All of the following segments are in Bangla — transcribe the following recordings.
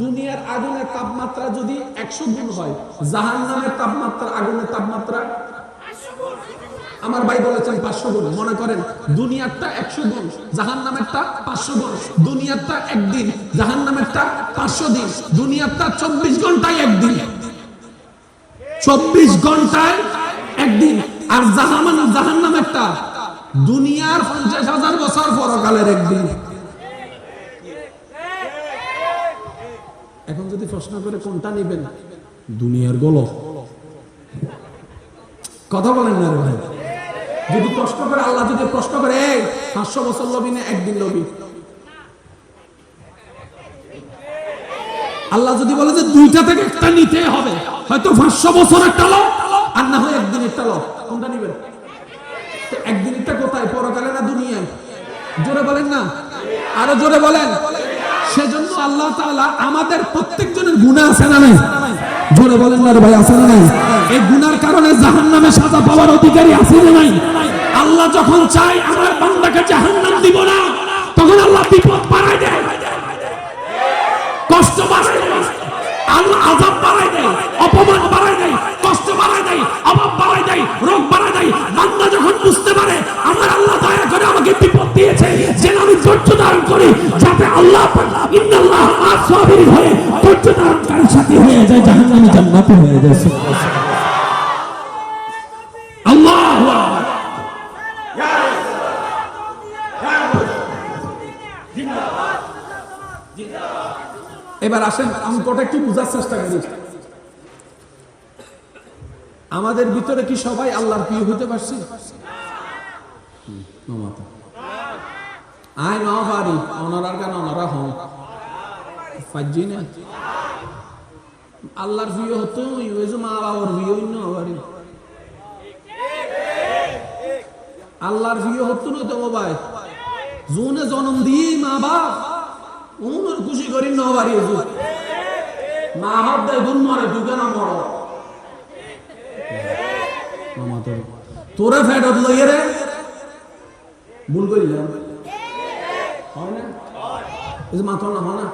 দুনিয়ার আগুনের তাপমাত্রা যদি একশো গুণ হয় জাহান নামের তাপমাত্রা, আগুনের তাপমাত্রা? আমার ভাই বলেছেন পাঁচশো গুণ। মনে করেন, দুনিয়ারটা একশো গুণ জাহান নামেরটা পাঁচশো গুণ। দুনিয়ারটা একদিন জাহান নামেরটা পাঁচশো দিন। দুনিয়ারটা চব্বিশ ঘন্টায় একদিন। চব্বিশ ঘন্টায় একদিন। আর জাহান জাহান নামেরটা দুনিয়ার পঞ্চাশ হাজার বছর পরকালের একদিন এখন যদি প্রশ্ন করে কোনটা নেবেন? দুনিয়ার গোল কথা বলেন না ভাই। যদি প্রশ্ন করে, আল্লাহ যদি প্রশ্ন করে, এই, পাঁচশো বছর লবি না একদিন লবি? আল্লাহ যদি বলে যে দুইটা থেকে একটা নিতে হবে, হয়তো পাঁচশো বছর একটা লো আর না হয় একদিন একটা লো কোনটা নিবেন? একদিনটা কোথায়? পরকালে না দুনিয়ায়? জোরে বলেন না? আরও জোরে বলেন। আল্লাহ তাআলা আমাদের প্রত্যেকজনের গুনাহ আছে না নাই? জোরে বলেন না ভাই, আছে না নাই? এই গুনার কারণে জাহান্নামে সাজা পাওয়ার অধিকারী আছে না নাই? আল্লাহ যখন চায়, আমার বান্দাকে জাহান্নাম দিব না, তখন আল্লাহ বিপদ বাড়ায় দেয়। হয়ে আল্লাহু এবার আসেন বোঝার চেষ্টা করি। আমাদের ভিতরে কি সবাই আল্লাহর প্রিয় হতে পারছি। আয় ন পারি অনরার গান অনরা হন পারছি না? আল্লাহর প্রিয় হতো মা বাবার প্রিয় ন পারি আল্লাহর প্রিয় হতো না তো ভাই জোনে জন্ম দিয়ে মা বাপ খুশি করি ন মা বাপ দেয় গুণ মরে দুকে না মর। তোর লইয়ে রে। ভুল করিলাম। মাথা না? হয় না?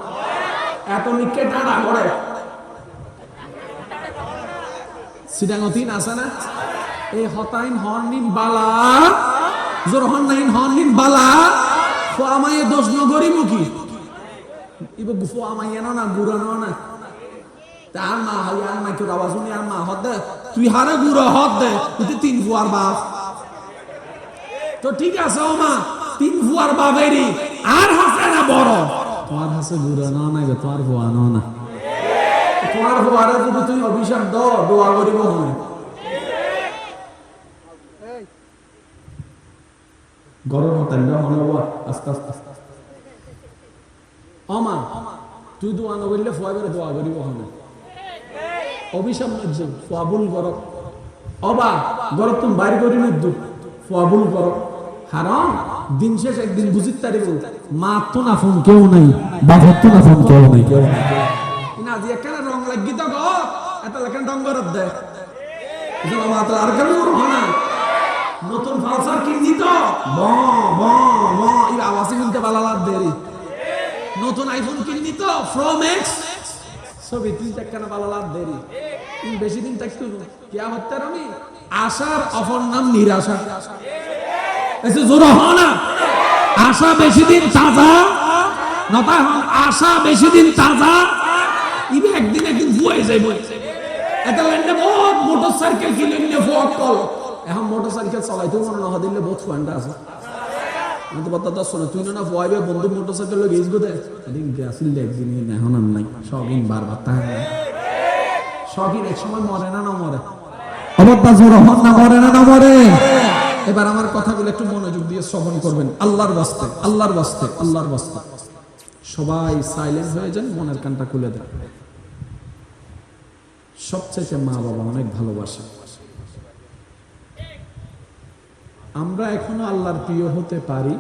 এত নিকে টাটা করে। সিডাঙতিন আছে না এই হতাইন হর্নিন বালা জোর হন্নাইন হর্নিন বালা দোষ নগরি মুখী না গুড়ানো না মা হাই আর মা কেউ আওয়াজ শুনি আর মা দে তুই হারে গুড়ো হদ দে তুই তিন ফুয়ার বাপ তো ঠিক আছে ও মা তিন ফুয়ার বাপেরই আর হাসে না বড় তোমার হাসে গুড়ো না তোমার ফুয়া না না তোমার ফুয়ারে যদি তুই অভিশাপ দ দোয়া করিব হয় গরম না মনে হব? আস্তে আস্তে আস্তে অমা তুই দোয়া নকরিলে ফুয়া করে দোয়া করিব হয় অভিশাপ নজ্জ ফুয়াবুল গর অবা গর তুমি বাইর করি নদ্দু ফুয়াবুল গর হারাম দিন শেষ একদিন বুঝিত তারিব। মা তো না ফোন কেউ নাই। বাবার তো না ফোন কেউ নাই। কেউ নাই না দিয়ে কেন রং লাগি তো গো এত লেখেন রং দে এজন্য আর কেন না। নতুন ফালসার কিনছি তো ব ব ব এই আওয়াজে কিনতে ভালো লাগ দেরি। নতুন আইফোন কিননি তো প্রো ম্যাক্স ছবি তুই কেন ভালো লাভ দেরি। বেশি দিন থাকতো কেয়া হত্যার নাম নিরাশা। এসে জোর হ না। আশা বেশি দিন তাজা। নতা আশা বেশি দিন তাজা। ইবে একদিন একদিন ফুয়ে যাইব। এটা লাইনে বহুত মোটরসাইকেল কিনে নিয়ে ফুয়াক কল এখন মোটরসাইকেল চালাইতে মনে না দিলে বহুত ফুয়ান্ডা আছে। আমি তো কথা দশ তুই না ফুয়াইবে বন্ধু মোটরসাইকেল লোক গেছ গোদে এদিন গেছিল একদিন এখন আর নাই। শখিন বারবার তাহলে শখিন এক সময় মরে না না মরে। অবদ্দা জোর না মরে না না মরে। এবার আমার কথাগুলো একটু মনোযোগ দিয়ে শ্রবণ করবেন। আল্লাহর বাস্তে আল্লাহর বাস্তে আল্লাহর বাস্তে সবাই সাইলেন্ট হয়ে যান, মনের কানটা খুলে দেন। সবচাইতে মা বাবা অনেক ভালোবাসে। আমরা এখনও আল্লাহর প্রিয় হতে পারি,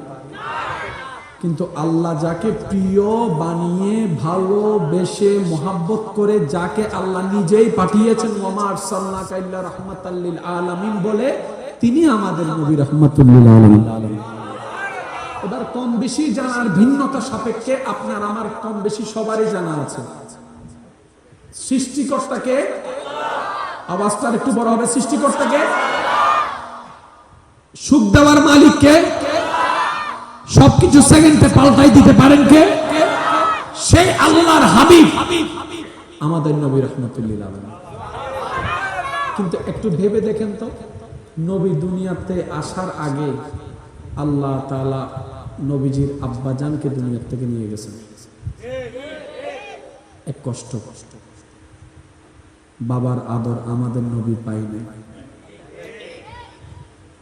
কিন্তু আল্লাহ যাকে প্রিয় বানিয়ে, ভালোবেসে, মোহাব্বত করে যাকে আল্লাহ নিজেই পাঠিয়েছেন ওমার সাল্লাহ কাইল্লা রহমাতাল্লিল আলামিন বলে, তিনি আমাদের নবী রহমাতুল্লিল আলামিন। এবার কম বেশি জানার ভিন্নতা সাপেক্ষে আপনার, আমার কম বেশি সবারই জানা আছে। সৃষ্টিকর্তাকে, আওয়াজটা একটু বড় হবে, সৃষ্টিকর্তাকে সুখ দেওয়ার মালিককে, সবকিছু সেকেন্ডে পাল্টাই দিতে পারেন কে? সেই আল্লাহর হাবিব আমাদের নবী রহমতুল্লিল কিন্তু একটু ভেবে দেখেন তো, নবী দুনিয়াতে আসার আগে আল্লাহ তাআলা নবীজির আব্বাজানকে দুনিয়ার থেকে নিয়ে গেছেন। এক কষ্ট কষ্ট। বাবার আদর আমাদের নবী পাইনি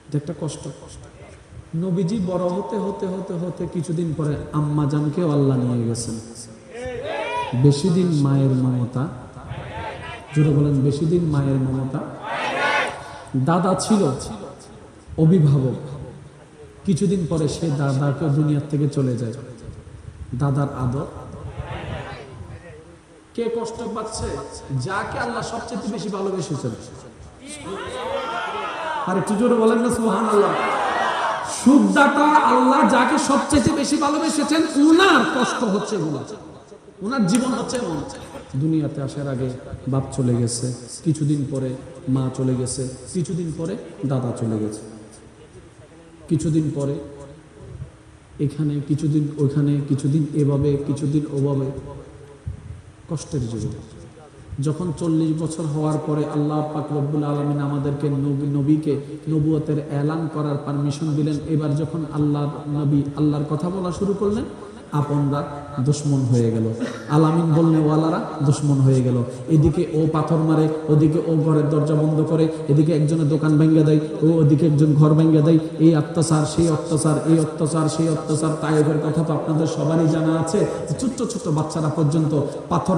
এটা একটা কষ্ট। কষ্ট নবীজি বড় হতে হতে হতে হতে কিছুদিন পরে আম্মা জানকেও আল্লাহ নিয়ে গেছেন। বেশি দিন মায়ের মমতা। জোরে বলেন, বেশি দিন মায়ের মমতা। দাদা ছিল, অভিভাবক। কিছুদিন পরে সে দাদাকে দুনিয়ার থেকে চলে যায়। দাদার আদর কে কষ্ট পাচ্ছে? যাকে আল্লাহ সবচেয়ে বেশি ভালোবেসেছেন। আর একটু জোরে বলেন না সুহান আল্লাহ সুখদাতা আল্লাহ যাকে সবচেয়ে বেশি ভালোবেসেছেন, উনার কষ্ট হচ্ছে উনার জীবন হচ্ছে দুনিয়াতে আসার আগে বাপ চলে গেছে, কিছুদিন পরে মা চলে গেছে, কিছুদিন পরে দাদা চলে গেছে। কিছুদিন পরে এখানে, কিছুদিন ওখানে, কিছুদিন এভাবে, কিছুদিন ওভাবে। কষ্টের যুগ। যখন চল্লিশ বছর হওয়ার পরে আল্লাহ পাক রব্বুল আলমিন আমাদেরকে নবী নবীকে নবুয়তের এলান করার পারমিশন দিলেন। এবার যখন আল্লাহ নবী আল্লাহর কথা বলা শুরু করলেন আপনরা দুশ্মন হয়ে গেল। আলামিন বললে, ওয়ালারা দুশ্মন হয়ে গেল। এদিকে ও পাথর মারে, ওদিকে ও ঘরের দরজা বন্ধ করে, এদিকে একজনের দোকান ভেঙে দেয়, ও ওদিকে একজন ঘর ভেঙে দেয়। এই অত্যাচার, সেই অত্যাচার, এই অত্যাচার, সেই অত্যাচার। তাইফের কথা তো আপনাদের সবারই জানা আছে ছোট্ট ছোট্ট বাচ্চারা পর্যন্ত পাথর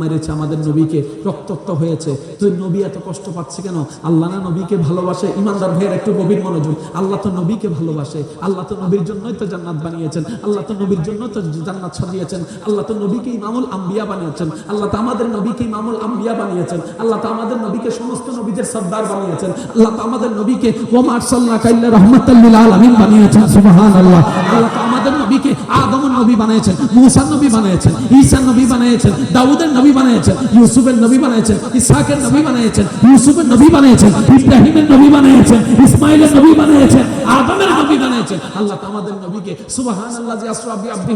মেরেছে আমাদের নবীকে, রক্তাক্ত হয়েছে। তুই নবী এত কষ্ট পাচ্ছে কেন? আল্লাহ না নবীকে ভালোবাসে? ইমানদার ভাইয়ের একটু গভীর মনোযোগ। আল্লাহ তো নবীকে ভালোবাসে। আল্লাহ তো নবীর জন্যই তো জান্নাত বানিয়েছেন। আল্লাহ তো নবীর জন্য তো জান্নাত সাজিয়েছেন আল্লাহ তো নবীকে ইমামুল আম্বিয়া বানিয়েছেন আল্লাহ তো আমাদের নবীকে ইমামুল আম্বিয়া বানিয়েছেন আল্লাহ তো আমাদের নবীকে সমস্ত নবীদের সর্দার বানিয়েছেন আল্লাহ তো আমাদের নবীকে ওমার সাল্লাহ কাইল্লা রহমতুল্লিল আলমিন বানিয়েছেন সুবহান আল্লাহ আল্লাহ তো আমাদের নবীকে আদমের নবী বানিয়েছেন মুসার নবী বানিয়েছেন ঈসার নবী বানিয়েছেন দাউদের নবী বানিয়েছেন ইউসুফের নবী বানিয়েছেন ইসহাকের নবী বানিয়েছেন ইউসুফের নবী বানিয়েছেন ইব্রাহিমের নবী বানিয়েছেন ইসমাইলের নবী বানিয়েছেন আদমের নবী বানিয়েছেন আল্লাহ তো আমাদের নবীকে সুবহানাল্লাহ জি আসরা বি আবদিহি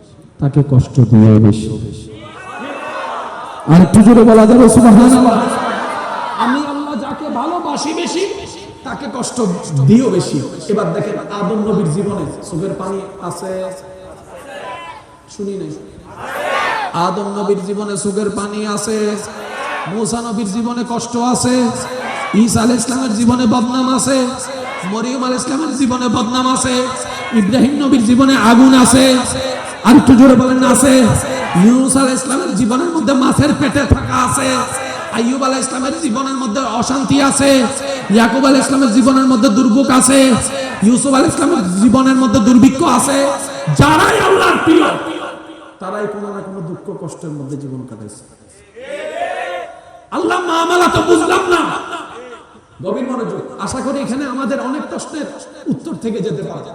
তাকে কষ্ট দিয়ে বেশি। আর একটু জোরে বলা যাবে আমি আল্লাহ যাকে ভালোবাসি বেশি, তাকে কষ্ট দিও বেশি। এবার দেখেন, আদম নবীর জীবনে চোখের পানি আছে? শুনি নাই। আদম নবীর জীবনে পানি আছে? মৌসা নবীর জীবনে কষ্ট আছে? ঈসা আল ইসলামের জীবনে বদনাম আছে? মরিয়ম আল ইসলামের জীবনে বদনাম আছে? ইব্রাহিম নবীর জীবনে আগুন আছে? আর একটু জোরে বলেন আছে। ইউনুস আল ইসলামের জীবনের মধ্যে মাছের পেটে থাকা আছে। আইয়ুব আলাহ ইসলামের জীবনের মধ্যে অশান্তি আছে। ইয়াকুব আলাহ ইসলামের জীবনের মধ্যে দুর্ভোগ আছে। ইউসুফ আলাহ ইসলামের জীবনের মধ্যে দুর্ভিক্ষ আছে। যারাই আল্লাহর প্রিয়, তারাই কোনো না কোনো দুঃখ কষ্টের মধ্যে জীবন কাটাইছে। আল্লাহ মামালা তো বুঝলাম না। গভীর মনোযোগ। আশা করি এখানে আমাদের অনেক প্রশ্নের উত্তর থেকে যেতে পারে।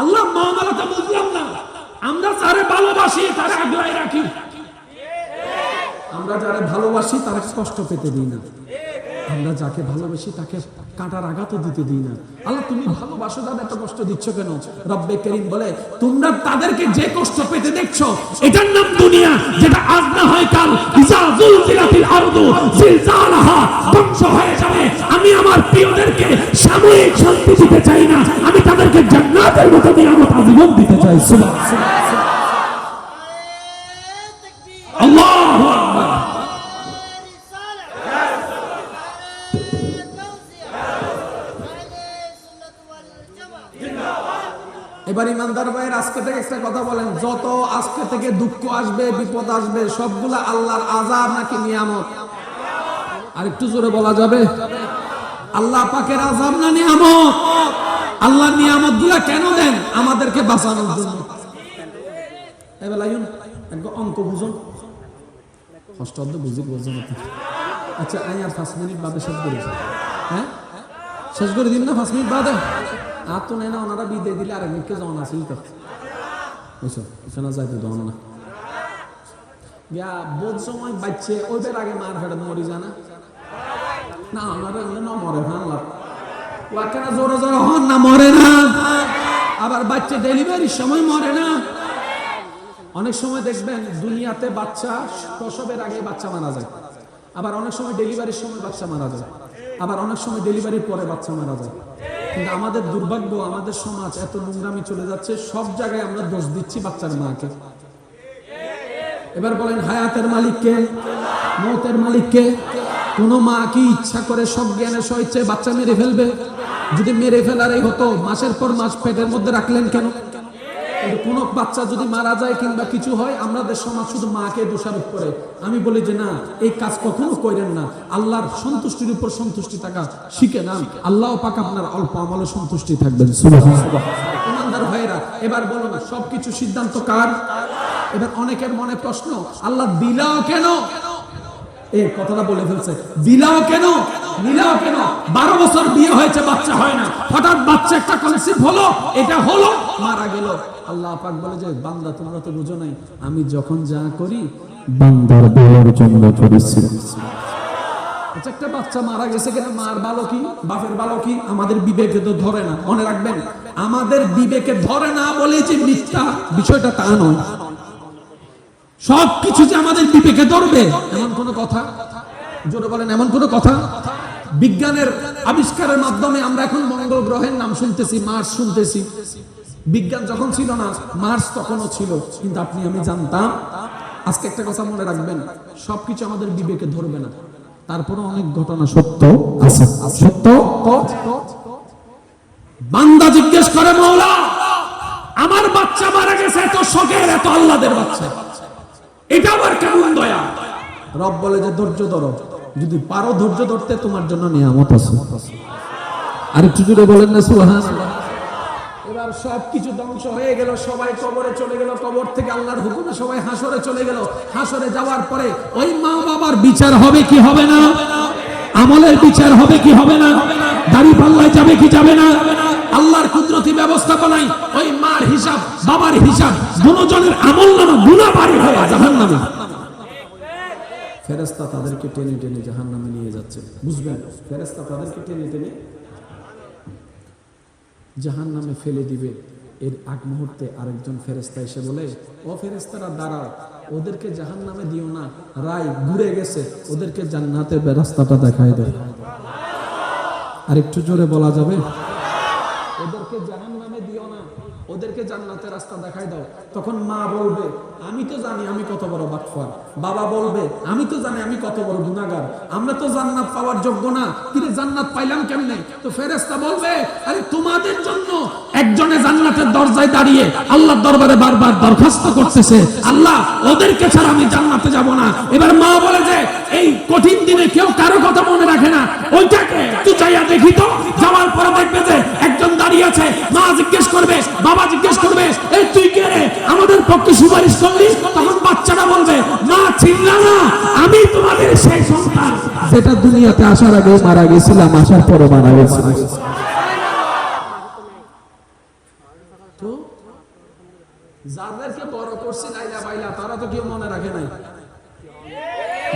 আল্লাহ মামালা তো বুঝলাম না। আমরা যারে ভালোবাসি, তারে আগলায় রাখি। আমরা যারা ভালোবাসি, তারা কষ্ট পেতে দিই না। আমরা যাকে ভালোবাসি, তাকে কাঁটার আঘাতও দিতে দিই না। আল্লাহ, তুমি ভালোবাসো তাদের এত কষ্ট দিচ্ছ কেন? রব্বে করিম বলে, তোমরা তাদেরকে যে কষ্ট পেতে দেখছ, এটার নাম দুনিয়া, যেটা আজ না হয় কাল। জুলজিলাতিল আরদু জিলজালাহা, ধ্বংস হয়ে যাবে। আমি আমার প্রিয়দেরকে সাময়িক শান্তি দিতে চাই না। আমি তাদেরকে জান্নাতের মতো নিয়ামত চাই আল্লাহু এবার ইমানদার ভাইয়ের আজকে থেকে একটা কথা বলেন, যত আজকে থেকে দুঃখ আসবে, বিপদ আসবে, সবগুলা আল্লাহর আজাব নাকি নিয়ামত? আর একটু জোরে বলা যাবে? আল্লাহ পাকের আজাব না নিয়ামত? আল্লাহর নিয়ামতগুলা কেন দেন? আমাদেরকে বাঁচানোর জন্য। এবার লাইন অঙ্ক বুঝুন অর্ধ বুঝি বুঝুন। আচ্ছা আমি আর পাঁচ মিনিট বাদে শেষ করি। হ্যাঁ? শেষ করে দিন না পাঁচ মিনিট বাদে? আর তো নেই না, ওনারা বিদায় দিলে আর একদিনকে যাওয়া আসিল তো। বুঝছ? শোনা যাইতে দেওয়া না। গিয়া বোধ সময় বাচ্চে ওইদের আগে মার ফেটে মরি জানা না, ওনারা মরে না আল্লাহ ওয়াকেনা জোরে জোরে হন না, মরে না। আবার বাচ্চা ডেলিভারির সময় মরে না। অনেক সময় দেখবেন দুনিয়াতে বাচ্চা প্রসবের আগে বাচ্চা মারা যায়। আবার অনেক সময় ডেলিভারির সময় বাচ্চা মারা যায়। আবার অনেক সময় ডেলিভারির পরে বাচ্চা মারা যায়। কিন্তু আমাদের দুর্ভাগ্য, আমাদের সমাজ এত নোংরামি চলে যাচ্ছে, সব জায়গায় আমরা দোষ দিচ্ছি বাচ্চার মাকে। এবার বলেন, হায়াতের মালিককে মৌতের মালিককে কোনো মা কি ইচ্ছা করে সব জ্ঞানে সহিচ্ছে বাচ্চা মেরে ফেলবে? যদি মেরে ফেলারই হতো, মাসের পর মাস পেটের মধ্যে রাখলেন কেন? কোন বাচ্চা যদি মারা যায় কিংবা কিছু হয়, আমাদের সমাজ শুধু মাকে দোষারোপ করে। আমি বলি যে না, এই কাজ কখনো করেন না। আল্লাহর সন্তুষ্টির উপর সন্তুষ্টি থাকা শিখে না আল্লাহ পাক আপনার অল্প আমলে সন্তুষ্টি থাকবেন। এবার বলো না, সবকিছু সিদ্ধান্ত কার? এবার অনেকের মনে প্রশ্ন, আল্লাহ দিলাও কেন? এই কথাটা বলে ফেলছে, দিলাও কেন? কেন? বারো বছর বিয়ে হয়েছে, বাচ্চা হয় না। হঠাৎ বাচ্চা একটা কনসিভ হলো, এটা হলো, মারা গেল। আল্লাহ পাক বলে যে, বান্দা তোমরা তো বুঝো নাই। আমি যখন যা করি, বান্দার ভালোর জন্য করেছি আচ্ছা একটা বাচ্চা মারা গেছে কিনা? মার ভালো কি? বাপের ভালো কি? আমাদের বিবেকে তো ধরে না। মনে রাখবেন, আমাদের বিবেকে ধরে না বলে যে মিথ্যা, বিষয়টা তা নয়। সব কিছু যে আমাদের বিবেকে ধরবে, এমন কোনো কথা? জোরে বলেন, এমন কোনো কথা? বিজ্ঞানের আবিষ্কারের মাধ্যমে আমরা এখন মঙ্গল গ্রহের নাম শুনতেছি মার্স শুনতেছি। বিজ্ঞান যখন ছিল না মার্স তখনও ছিল, কিন্তু আপনি, আমি জানতাম, আজকে একটা কথা মনে রাখবেন, সবকিছু আমাদের বিবেকে ধরবে না। তারপরে অনেক ঘটনা সত্য আছে। সত্য? বান্দা জিজ্ঞেস করে, মৌলা, আমার বাচ্চা মারা গেছে, এত শখের এত আল্লাদের বাচ্চা। এটা আবার কেমন দয়া? রব বলে যে, ধৈর্য ধরো। যদি পারো ধৈর্য ধরতে, তোমার জন্য নিয়ামত আছে। আর একটু জুড়ে বলেন না সুহান এবার সব কিছু ধ্বংস হয়ে গেল, সবাই কবরে চলে গেল, কবর থেকে আল্লাহর হুকুমে সবাই হাসরে চলে গেল। হাসরে যাওয়ার পরে ওই মা বাবার বিচার হবে কি হবে না? আমলের বিচার হবে কি হবে না? দাড়ি পাল্লায় যাবে কি যাবে না? আল্লাহর কুদরতি ব্যবস্থাপনায় ওই মার হিসাব, বাবার হিসাব দুজনের আমল নামা গুণা বাড়ি হয়ে জাহান নামে ফেরেস্তা তাদেরকে টেনে টেনে জাহান নামে নিয়ে যাচ্ছে। বুঝবেন? ফেরেস্তা তাদেরকে টেনে টেনে জাহান নামে ফেলে দিবে। এর আগ মুহূর্তে আরেকজন ফেরেস্তা এসে বলে, ও ফেরেস্তারা দাঁড়াও। ওদেরকে জাহান নামে দিও না। রায় ঘুরে গেছে। ওদেরকে জান্নাতের রাস্তাটা দেখায় দেয়। আর একটু জোরে বলা যাবে ওদেরকে জাহান নামে দিও না ওদেরকে জান্নাতের রাস্তা দেখাই দাও। তখন মা বলবে, আমি তো জানি আমি কত বড় বাটফার বাবা বলবে, আমি তো জানি আমি কত বড় গুনাহগার। আমরা তো জান্নাত পাওয়ার যোগ্য না। কিন্তু জান্নাত পাইলাম কেমনে? তো ফেরেশতা বলবে, আরে তোমাদের জন্য একজনে জান্নাতের দরজায় দাঁড়িয়ে আল্লাহর দরবারে বারবার দরখাস্ত করতেছে। আল্লাহ, ওদেরকে ছাড়া আমি জান্নাতে যাব না। এবার মা বলে যে, এই কঠিন দিনে কেউ কারও কথা মনে রাখে না। ওইটাকে তুই চাইয়া দেখি তো, যাওয়ার পক্ষে সুপারিশ করলি তখন বাচ্চাটা বলবে মা চিনলা না আমি তোমাদের সেই সন্তান। যেটা দুনিয়াতে আসার আগে মারা গেছিলাম আসার পরে মারা গেছিলাম। যাদেরকে বড় করছি লাইলা বাইলা তারা তো কেউ মনে রাখে নাই।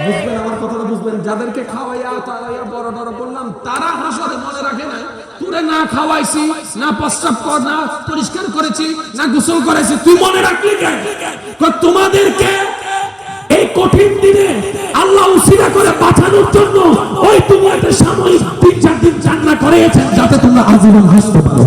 বুঝবেন আমার কথাটা বুঝবেন। যাদেরকে খাওয়াইয়া তারাইয়া বড় বড় করলাম তারা হাসরে মনে রাখে নাই। তুরে না খাওয়াইছি, না প্রস্রাব কর, না পরিষ্কার করেছি, না গোসল করেছি তুই মনে রাখলি কেন? তোমাদেরকে এই কঠিন দিনে আল্লাহ উসিলা করে বাঁচানোর জন্য ওই তুমি একটা সাময়িক তিন চার দিন চান্না করেছেন, যাতে তোমরা আজীবন হাসতে পারো।